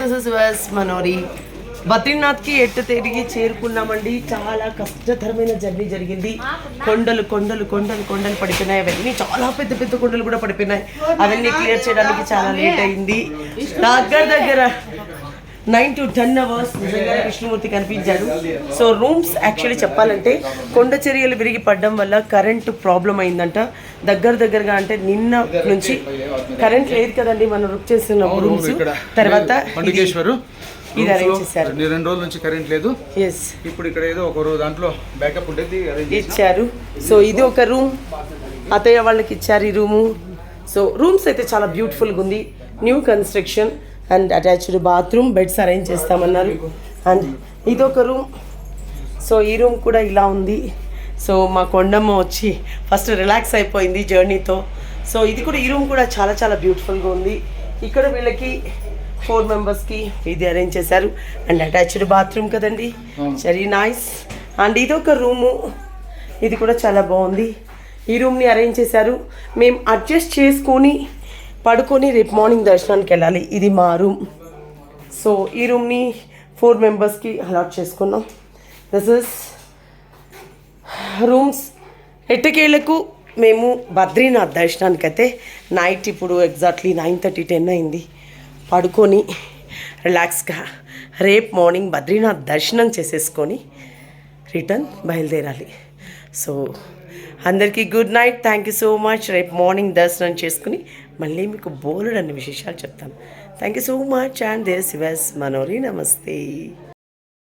This is వెస్ Manori. బద్రీనాథ్కి ఎట్టు తిరిగి చేరుకున్నామండి. చాలా కష్టతరమైన జర్నీ జరిగింది. కొండలు కొండలు కొండలు కొండలు పడిపోయినాయి. అవన్నీ చాలా పెద్ద పెద్ద కొండలు కూడా పడిపోయినాయి. అవన్నీ క్లియర్ చేయడానికి చాలా లేట్ అయింది. దగ్గర దగ్గర నైన్ టు టెన్ అవర్స్ నిజంగా కృష్ణమూర్తి కనిపించాడు. సో రూమ్స్ యాక్చువల్లీ చెప్పాలంటే కొండ చర్యలు విరిగి పడడం వల్ల కరెంటు ప్రాబ్లం అయిందంట. దగ్గర దగ్గరగా అంటే నిన్న నుంచి కరెంట్ లేదు కదండి మనం బుక్ చేసిన రూమ్స్ తర్వాత ఇది arrange చేశారు. రెండు రోజుల నుంచి కరెంట్ లేదు. ఎస్ ఇప్పుడు ఇక్కడ ఏదో ఒక రోజు దాంట్లో బ్యాకప్ ఉండేది. ఇచ్చారు. సో ఇది ఒక రూమ్ అత్తయ్య వాళ్ళకి ఇచ్చారు ఈ రూము సో రూమ్స్ అయితే చాలా బ్యూటిఫుల్గా ఉంది. New construction and attached bathroom beds arrange చేస్తామన్నారు. అండ్ ఇది ఒక రూమ్. సో ఈ రూమ్ కూడా ఇలా ఉంది. సో మా కొండమ్మ వచ్చి ఫస్ట్ రిలాక్స్ అయిపోయింది జర్నీతో. సో ఇది కూడా ఈ రూమ్ కూడా చాలా చాలా బ్యూటిఫుల్గా ఉంది. ఇక్కడ వీళ్ళకి ఫోర్ మెంబర్స్కి ఇది అరేంజ్ చేశారు. అండ్ అటాచ్డ్ బాత్రూమ్ కదండి. వెరీ నైస్ అండ్ ఇది ఒక రూము. ఇది కూడా చాలా బాగుంది. ఈ రూమ్ని అరేంజ్ చేశారు. మేము అడ్జస్ట్ చేసుకొని పడుకొని రేపు మార్నింగ్ దర్శనానికి వెళ్ళాలి. ఇది మా రూమ్. సో ఈ రూమ్ని ఫోర్ మెంబర్స్కి అలాట్ చేసుకున్నాం. దిస్ ఇస్ రూమ్స్ ఎట్టకేళ్ళకు మేము బద్రీనాథ్ దర్శనానికి అయితే నైట్ ఇప్పుడు ఎగ్జాక్ట్లీ నైన్ థర్టీ టెన్ అయింది. పడుకొని రిలాక్స్గా రేపు మార్నింగ్ బద్రీనాథ్ దర్శనం చేసేసుకొని రిటర్న్ బయలుదేరాలి. సో అందరికీ good night thank you so much రేపు మార్నింగ్ దర్శనం చేసుకుని మళ్ళీ మీకు బోలుడు అన్ని విశేషాలు చెప్తాను. Thank you so much and there Shivas మనోరి నమస్తే